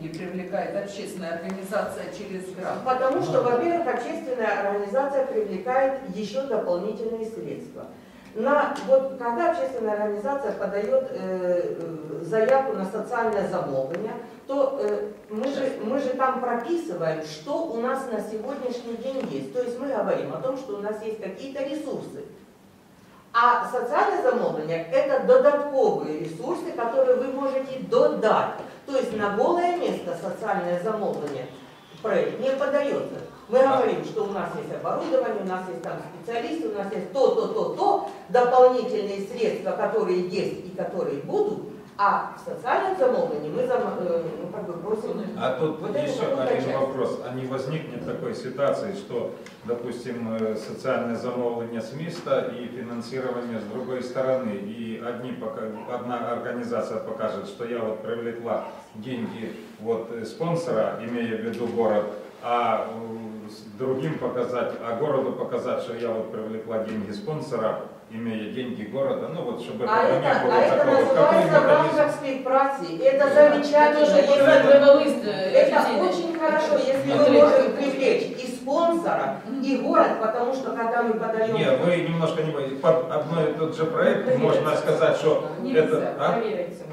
деньги привлекает общественная организация через грант? Потому что, во-первых, общественная организация привлекает еще дополнительные средства. На, вот, когда общественная организация подает э, э, заявку на социальное замовление, то э, мы, же, мы же там прописываем, что у нас на сегодняшний день есть. То есть мы говорим о том, что у нас есть какие-то ресурсы. А социальное замовление – это додатковые ресурсы, которые вы можете додать. То есть на голое место социальное замовление проект не подается. Мы говорим, что у нас есть оборудование, у нас есть там специалисты, у нас есть то, то, то, то, дополнительные средства, которые есть и которые будут, а в социальном замовлении мы зам, э, ну, как бы. А тут вот еще один часть. вопрос. А не возникнет такой ситуации, что, допустим, э, социальное замовление с места и финансирование с другой стороны, и одни, одна организация покажет, что я вот привлекла деньги вот э, спонсора, имея в виду город, а э, другим показать, а городу показать, что я вот привлекла деньги спонсора, имея деньги города, ну вот чтобы А это, не было а это такого. Какой называется в рамках співпраці. Это Это замечательно. правовые Это очень хорошо, если мы можем привлечь и спонсора, и город, потому что когда мы подаем... Не, вы немножко не боитесь. Под одной и тот же проект можно сказать, что это... А?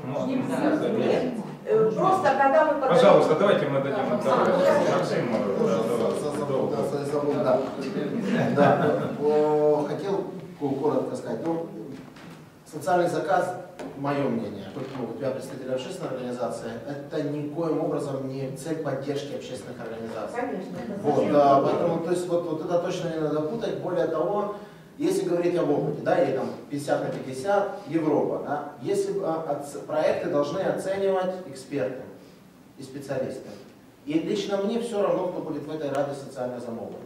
Можно. Нет, э, просто когда мы подаем... Пожалуйста, давайте мы дадим А, давайте Максиму. да, хотел ко- коротко сказать. Ну, социальный заказ, мое мнение, как ну, я представитель общественной организации, это никоим образом не цель поддержки общественных организаций. Конечно, Вот, да, поэтому, то есть, вот, вот это точно не надо путать. Более того, если говорить об опыте, да, или там 50 на 50, Европа, да, если а, проекты должны оценивать эксперты и специалисты. И лично мне все равно, кто будет в этой раде социально замолвлен.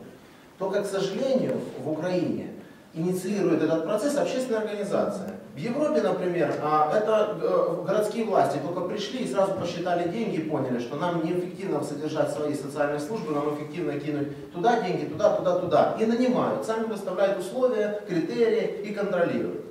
Только, к сожалению, в Украине инициирует этот процесс общественная организация. В Европе, например, а, это э, городские власти только пришли и сразу посчитали деньги и поняли, что нам неэффективно содержать свои социальные службы, нам эффективно кинуть туда деньги, туда, туда, туда. И нанимают, сами выставляют условия, критерии и контролируют.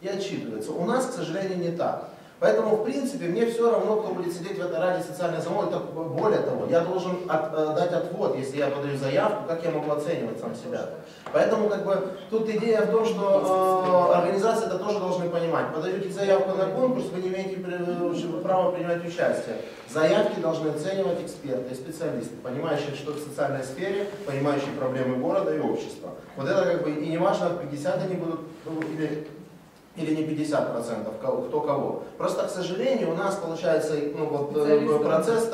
И отчитываются. У нас, к сожалению, не так. Поэтому, в принципе, мне все равно, кто будет сидеть в этой раде социальной замолвки. Так, Более того, я должен от- э, дать отвод, если я подаю заявку, как я могу оценивать сам себя. Поэтому как бы тут идея в том, что э, организации это тоже должны понимать. Подаете заявку на конкурс, вы не имеете при- права принимать участие. Заявки должны оценивать эксперты специалисты, понимающие, что в социальной сфере, понимающие проблемы города и общества. Вот это как бы и не важно, 50 они будут ну, или или не 50%, кого- кто кого. Просто, к сожалению, у нас получается ну, вот, э, процесс